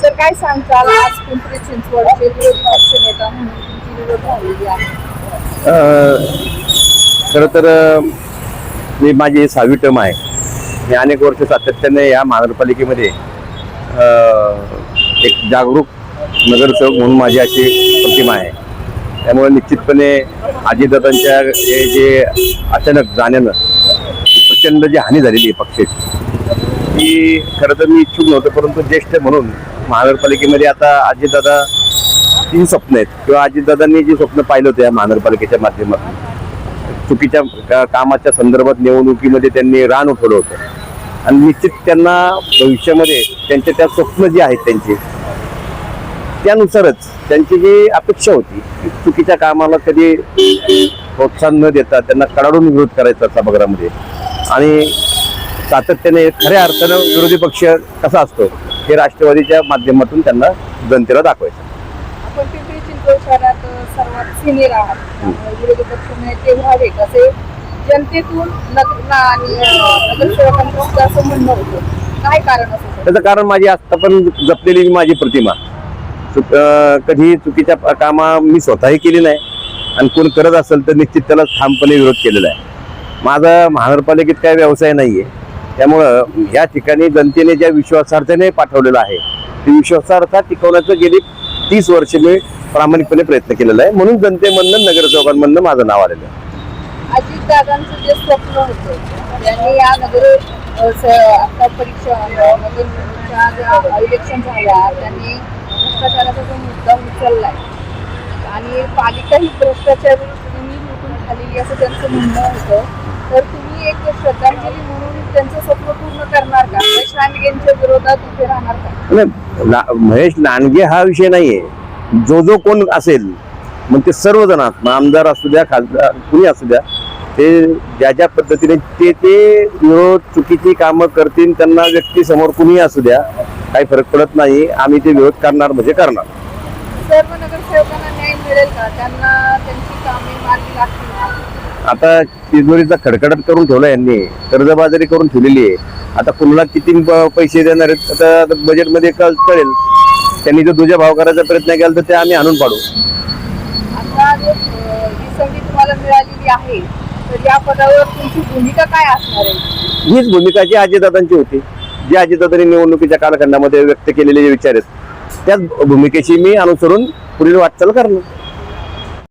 Sir काय सांगताल? आज पिंपरी चिंचवडचे विरोधी पक्ष नेता म्हणून तुमची निवड झालेली आहे. खरं तर मी माझी सहावी टर्म आहे. मी अनेक वर्ष सातत्याने या महानगरपालिकेमध्ये एक जागरूक नगरसेवक म्हणून माझी अशी प्रतिमा आहे. त्यामुळे निश्चितपणे अजितदादांच्या हे जे अचानक जाण्यानं प्रचंड जी हानी झालेली आहे पक्षाची की खरं तर मी इच्छुक नव्हतो परंतु ज्येष्ठ म्हणून महानगरपालिकेमध्ये आता आजीदादा तीन स्वप्न आहेत. किंवा आजीदादांनी जी स्वप्न पाहिलं होतं या महानगरपालिकेच्या माध्यमातून. चुकीच्या कामाच्या संदर्भात निवडणुकीमध्ये त्यांनी रान उठवलं होतं. आणि निश्चित त्यांना भविष्यामध्ये त्यांच्या त्या स्वप्न जे आहेत त्यांचे त्यानुसारच त्यांची जी अपेक्षा होती चुकीच्या कामाला कधी प्रोत्साहन न देता त्यांना कडाडून विरोध करायचा सभागृहामध्ये. आणि सातत्याने खऱ्या अर्थानं विरोधी पक्ष कसा असतो हे राष्ट्रवादीच्या माध्यमातून त्यांना जनतेला दाखवायचं. आपण पिंपरी चिंचवड शहरात अ, सर्वात सिनियर आहात. त्यामुळे विरोधी पक्ष नेते व्हावेत असे जनतेतून नगर ना- आणि अ, नगरसेवकांचं सुद्धा असं म्हणणं होतं. काय कारण असू शकतं त्याचं कारण माझी आता पण जपलेली माझी प्रतिमा. चुक- कधी चुकीच्या कामा मी स्वतःही केली नाही. आणि कोण करत असेल तर निश्चित त्याला ठामपणे विरोध केलेला आहे. माझा महानगरपालिकेत काय व्यवसाय नाहीये. त्यामुळं या ठिकाणी जनतेने ज्या विश्वासार्थाने पाठवलेलं आहे ती विश्वासार्हता टिकवण्याचं गेली तीस वर्ष मी प्रामाणिकपणे प्रयत्न केलेला आहे. म्हणून जनतेमधनं नगरसेवकांमधनं माझं नाव आलेलं आहे. अजितदादांचं जे स्वप्न होतं त्यांनी या नगर आता परीक्षा इलेक्शन म्हणजे झाल्या त्यांनी भ्रष्टाचाराचा जो मुद्दा उचललाय आणि पालिका ही भ्रष्टाचारी निवडून झालेली असं त्यांचं म्हणणं होतं. तर तुम्ही एक श्रद्धांजली म्हणून त्यांचं स्वप्न पूर्ण करणार का? महेश रानगेंच्या विरोधात उभे राहणार का? नाही, महेश लांडगे हा विषय नाहीये. जो जो कोण असेल मग ते सर्वजण आमदार असू द्या खासदार कुणी असू द्या ते ज्या ज्या पद्धतीने ते ते विरोध चुकीची कामं करतील त्यांना व्यक्ती समोर कुणी असू द्या काही फरक पडत नाही आम्ही ते विरोध करणार म्हणजे करणार. सर्व नगरसेवकांना न्याय मिळेल का? त्यांना त्यांची कामे मार्गी लागतील आता तिजोरीचा खडखडाट करून ठेवला यांनी कर्जबाजारी करून ठेवलेली आहे. आता कुणाला किती पैसे देणार आहेत आता बजेटमध्ये कळ कळेल. त्यांनी जो दुजा भाव करायचा प्रयत्न केला तर ते आम्ही आणून पाडू. आता जो अ, संधी तुम्हाला मिळालेली आहे. तर या पदावर तुमची भूमिका काय असणार आहे? हीच भूमिका जी अजितदादांची होती. जी अजितदादांनी निवडणुकीच्या कालखंडामध्ये व्यक्त केलेले जे विचार आहेत त्याच भूमिकेची मी अनुसरून पुढील वाटचाल करणार.